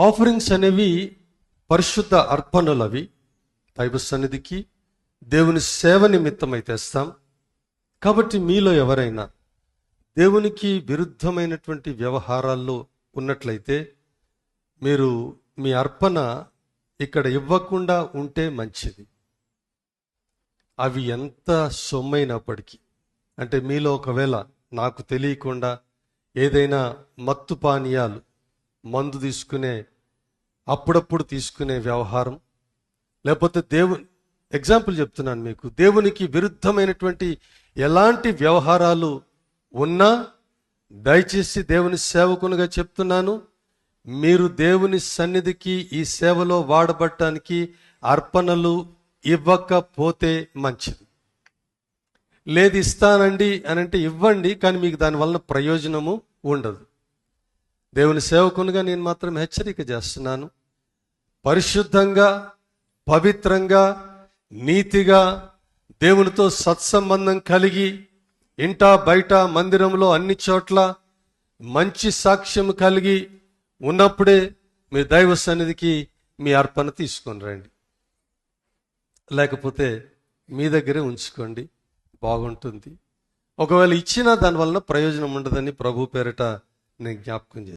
Offerings అనేవి పరిశుద్ధ అర్పణలు అవి దైవ సన్నిధికి దేవుని సేవ నిమిత్తమై తెస్తాం. కాబట్టి మీలో ఎవరైనా దేవునికి విరుద్ధమైనటువంటి వ్యవహారాల్లో ఉన్నట్లయితే మీరు మీ అర్పణ ఇక్కడ ఇవ్వకుండా ఉంటే మంచిది. అవి ఎంత సొమ్మైనప్పటికీ అంటే మీలో ఒకవేళ నాకు తెలియకుండా ఏదైనా మత్తు పానీయాలు మందు తీసుకునే అప్పుడప్పుడు తీసుకునే వ్యవహారం. లేకపోతే దేవు ఎగ్జాంపుల్ చెప్తున్నాను మీకు. దేవునికి విరుద్ధమైనటువంటి ఎలాంటి వ్యవహారాలు ఉన్నా దయచేసి దేవుని సేవకునిగా చెప్తున్నాను. మీరు దేవుని సన్నిధికి ఈ సేవలో వాడబట్టడానికి అర్పణలు ఇవ్వకపోతే మంచిది. లేదు ఇస్తానండి అని అంటే ఇవ్వండి కానీ మీకు దానివల్ల ప్రయోజనము ఉండదు. దేవుని సేవకునిగా నేను మాత్రం హెచ్చరిక చేస్తున్నాను. పరిశుద్ధంగా పవిత్రంగా నీతిగా దేవునితో సత్సంబంధం కలిగి ఇంట బయట మందిరంలో అన్ని చోట్ల మంచి సాక్ష్యం కలిగి ఉన్నప్పుడే మీ దైవ సన్నిధికి మీ అర్పణ తీసుకొని రండి. లేకపోతే మీ దగ్గరే ఉంచుకోండి. బాగుంటుంది. ఒకవేళ ఇచ్చినా దానివల్ల ప్రయోజనం ఉండదని ప్రభు పేరిట నేను జ్ఞాపకం చేస్తాను.